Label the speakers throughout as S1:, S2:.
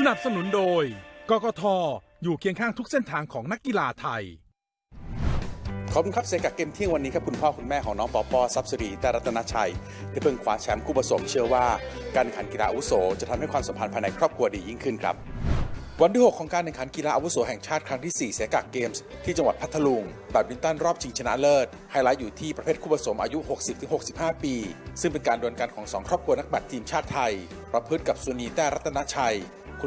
S1: สนับสนุนโดย กกท อยู่เคียงข้างทุกเส้นทางของนักกีฬาไทย
S2: ขอบคุณครับเซกับเกมเที่ยงวันนี้ครับ คุณพ่อคุณแม่ของน้องปอปอซับสิริแต่รัตนชัยได้เพิ่งคว้าแชมป์คู่ผสมเชื่อว่า การแข่งขันกีฬาอาวุโส จะทำให้ความสัมพันธ์ภายในครอบครัวดียิ่งขึ้นครับวันที่ 6 ของการแข่งขันกีฬาอาวุโสแห่งชาติครั้งที่ 4เซกาเกมส์ที่จังหวัดพัทลุงแบดมินตันรอบชิงชนะเลิศ ไฮไลท์อยู่ที่ประเภทคู่ผสมอายุ 60-65 ปี ซึ่งเป็นการดวลกันของ 2 ครอบครัวนักแบดทีมชาติไทย ประพฤติกับสุนีแต้รัตนชัย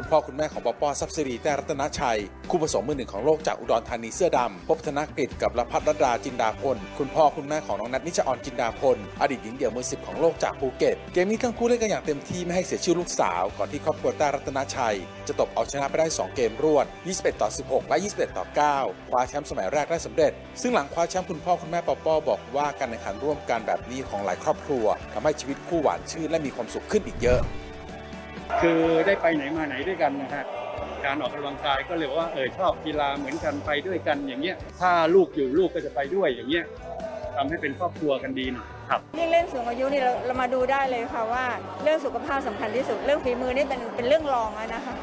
S2: คุณพ่อคุณแม่ของปอปอซับซิรีแต้รัตนชัย คู่ผสมมือหนึ่งของโลกจากอุดรธานีเสื้อดำพบธนกฤษกับละพัฒรดาจินดาพล คุณพ่อคุณแม่ของน้องนัทนิชออนจินดาพล อดีตหญิงเดี่ยวมือสิบของโลกจากภูเก็ต เกมนี้ทั้งคู่เล่นกันอย่างเต็มที่ไม่ให้เสียชื่อลูกสาว ก่อนที่ครอบครัวแต้รัตนชัย จะตบเอาชนะไปได้ 2 เกมรวด 21 ต่อ 16 และ 21 ต่อ 9 คว้าแชมป์สมัยแรกได้สำเร็จ ซึ่งหลังคว้าแชมป์คุณพ่อคุณแม่ปอปอบอกว่าการแข่งขันร่วมกันแบบนี้ของหลายครอบครัวทำให้ชีวิตคู่หวานชื่นและมีความสุขขึ้นอีกเยอะ
S3: คือได้ไปไหนมาไหนด้วยกันนะฮะการออกกำลังกายก็เลยว่าเออชอบกีฬาเหมือนกันไปด้วยกันอย่างเงี้ยถ้าลูกอยู่ลูกก็จะไปด้วยอย่างเงี้ยทำให้เป็นครอบครัวกันดีหน่อยครับ
S4: ยิ่งเล่นสูงอายุนี่เราเรามาดูได้เลยค่ะว่า เรื่องสุขภาพสำคัญที่สุดเรื่องฝีมือนี่เป็นเป็นเรื่องรองแล้วนะคะ